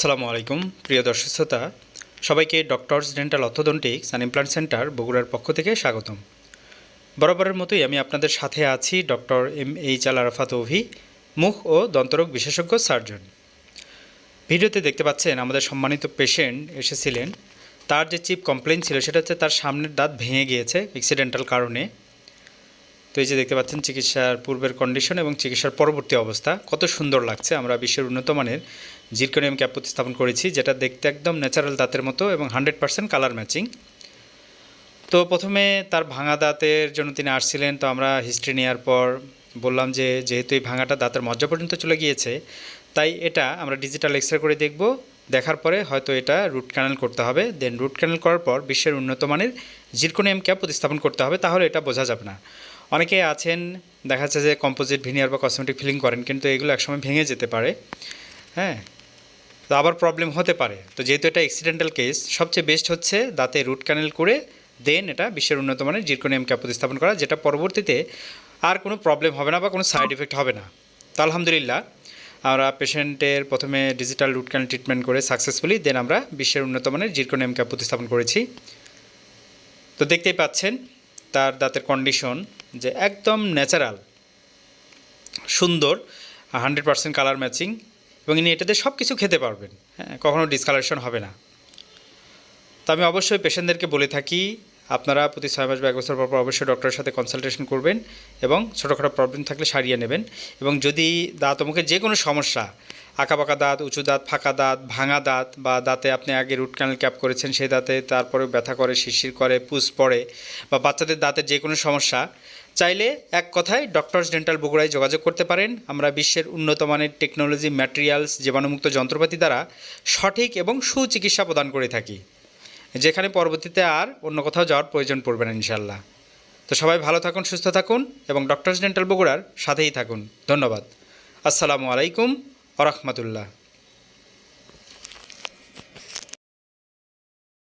আসসালামু আলাইকুম, প্রিয় দর্শক শ্রোতা। সবাইকে doctors dental orthodontics and implant centre বগুড়ার পক্ষ থেকে স্বাগতম। বরাবরের মতোই আমি আপনাদের সাথে আছি doctor M H Al Arafat Avi, মুখ ও দন্তরোগ বিশেষজ্ঞ সার্জন। ভিডিওতে দেখতে পাচ্ছেন আমাদের সম্মানিত পেশেন্ট এসেছিলেন। তার যে চিপ কমপ্লেন ছিল, সেটা হচ্ছে তার সামনের দাঁত ভেঙে গিয়েছে অ্যাক্সিডেন্টাল কারণে। তো এই যে দেখতে পাচ্ছেন, চিকিৎসার পূর্বের কন্ডিশন এবং চিকিৎসার পরবর্তী অবস্থা। কত সুন্দর লাগছে। আমরা বিশ্বের উন্নত মানের জিরকোনিয়াম ক্যাপ প্রতিস্থাপন করেছি, যেটা দেখতে একদম ন্যাচারাল দাঁতের মতো এবং হান্ড্রেড পার্সেন্ট কালার ম্যাচিং তো প্রথমে তার ভাঙা দাঁতের জন্য তিনি আসছিলেন। তো আমরা হিস্ট্রি নেওয়ার পর বললাম যে, যেহেতু এই ভাঙাটা দাঁতের মজ্জা পর্যন্ত চলে গিয়েছে, তাই এটা আমরা ডিজিটাল এক্স করে দেখব। দেখার পরে হয়তো এটা রুট ক্যানেল করতে হবে। দেন রুট ক্যানেল করার পর বিশ্বের উন্নত মানের জিরকোনিয়াম ক্যাপ প্রতিস্থাপন করতে হবে। তাহলে এটা বোঝা যাবে না। অনেকে আছেন, দেখা যাচ্ছে যে কম্পোজিট ভিনিয়ার বা কসমেটিক ফিলিং করেন, কিন্তু এগুলো একসময় ভেঙে যেতে পারে। হ্যাঁ? তো আবার প্রবলেম হতে পারে। তো যেহেতু এটা অ্যাক্সিডেন্টাল কেস সবচেয়ে বেস্ট হচ্ছে দাঁতে রুট ক্যানেল করে দেন এটা বিশ্বের উন্নত মানের জিরকোনিয়াম ক্যাপ প্রতিস্থাপন করা, যেটা পরবর্তীতে আর কোনো প্রবলেম হবে না বা কোনো সাইড এফেক্ট হবে না। তো আলহামদুলিল্লাহ, আমরা পেশেন্টের প্রথমে ডিজিটাল রুট ক্যানেল ট্রিটমেন্ট করে সাকসেসফুলি দেন আমরা বিশ্বের উন্নত মানের জিরকোনিয়াম ক্যাপ প্রতিস্থাপন করেছি। তো দেখতেই পাচ্ছেন তার দাঁতের কন্ডিশন যে একদম ন্যাচারাল সুন্দর হান্ড্রেড পার্সেন্ট কালার ম্যাচিং এবং ইনি এটাতে সব কিছু খেতে পারবেন। হ্যাঁ কখনও ডিসকালারেশন হবে না। তো আমি অবশ্যই পেশেন্টদেরকে বলে থাকি, আপনারা প্রতি ছয় মাস বা এক বছর পর পর অবশ্যই ডক্টরের সাথে কনসালটেশন করবেন এবং ছোটোখাটো প্রবলেম থাকলে সারিয়ে নেবেন এবং যদি দাঁত মুখে যে কোনো সমস্যা আঁকাবাঁকা দাঁত, উঁচু দাঁত, ফাঁকা দাঁত, ভাঙা দাঁত বা দাঁতে আপনি আগে রুট ক্যানেল ক্যাপ করেছেন, সেই দাঁতে তারপরে ব্যথা করে, শিরশির করে, পুষ পড়ে বা বাচ্চাদের দাঁতের যে কোনো সমস্যা, চাইলে এক কথায় ডক্টরস ডেন্টাল বগুড়ায় যোগাযোগ করতে পারেন। আমরা বিশ্বের উন্নত মানের টেকনোলজি ম্যাটেরিয়ালস জীবাণুমুক্ত যন্ত্রপাতি দ্বারা সঠিক এবং সুচিকিৎসা প্রদান করে থাকি। যেখানে পরবর্তীতে আর অন্য কোথাও যাওয়ার প্রয়োজন পড়বে না ইনশাল্লাহ তো সবাই ভালো থাকুন, সুস্থ থাকুন এবং ডক্টরস ডেন্টাল বগুড়ার সাথেই থাকুন। ধন্যবাদ। আসসালামু আলাইকুম। আরহামতুল্লাহ